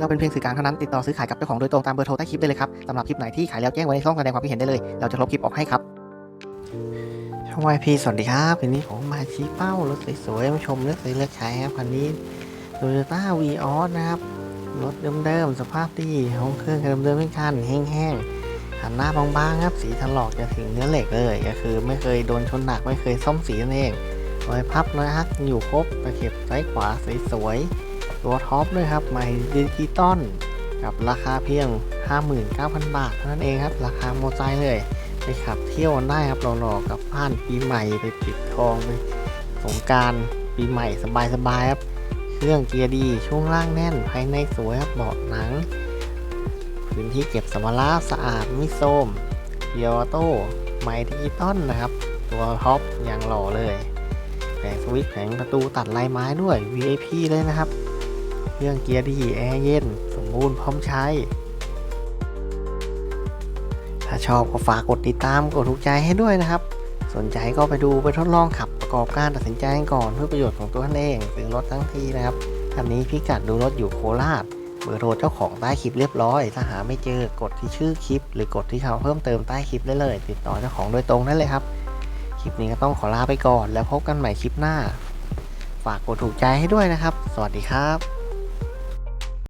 เราเป็นเพียงสื่อกลางเท่านั้นติดต่อซื้อขายกับเจ้าของโดยตรงตามเบอร์โทรใต้คลิปได้เลยครับสำหรับคลิปไหนที่ขายแล้วแจ้งไว้ในช่องแสดงความคิดเห็นได้เลย เราจะลบคลิปออกให้ครับช่องวายพีสวัสดีครับวันนี้ผมมาชี้เป้ารถสวยๆมาชมเลือกซื้อเลือกใช้ครับคันนี้โตโยต้าวีออสนะครับรถเดิมๆสภาพดีห้องเครื่องเดิมๆไม่คันแห้งๆหันหน้าบางๆครับสีถลอกจะถึงเนื้อเหล็กเลยก็คือ ไม่เคยโดนชนหนักไม่เคยซ่อมสีนั่นเองรอยพับนะฮะอยู่ครบตะเข็บซ้ายขวาสวยๆ ตัวท็อปด้วยครับใหม่ดิจิตอลกับราคาเพียง 59,000 บาทเท่านั้นเองครับ ราคาโมอเตอร์ไซค์เลยไปขับเที่ยวได้ครับหล่อๆกับบ้านปีใหม่ไปปิดทองไปสงการปีใหม่สบายๆครับเครื่องเกียร์ดีช่วงล่างแน่นภายในสวยครับเบาะหนัง พื้นที่เก็บสัมภาระสะอาดไม่โทมเกียร์ออโต้ใหม่ดิจิตอลนะครับ ตัวท็อปอย่างหล่อเลยแผงสวิตช์แผงประตูตัดลายไม้ด้วย VIP เลยนะครับ เครื่องเกียร์ดีแอร์เย็น สมบูรณ์พร้อมใช้ ถ้าชอบก็ฝากกดติดตามกดถูกใจให้ด้วยนะครับ สนใจก็ไปดูไปทดลองขับประกอบการตัดสินใจก่อนเพื่อประโยชน์ของตัวท่านเองซื้อรถทั้งทีนะครับคันนี้พิกัดดูรถอยู่โคราชเบอร์โทรเจ้าของใต้คลิปเรียบร้อย ถ้าหาไม่เจอกดที่ชื่อคลิป หรือกดที่เขาเพิ่มเติมใต้คลิปได้เลย ติดต่อเจ้าของโดยตรงได้เลยครับ คลิปนี้ก็ต้องขอลาไปก่อน แล้วพบกันใหม่คลิปหน้า ฝากกดถูกใจให้ด้วยนะครับ สวัสดีครับ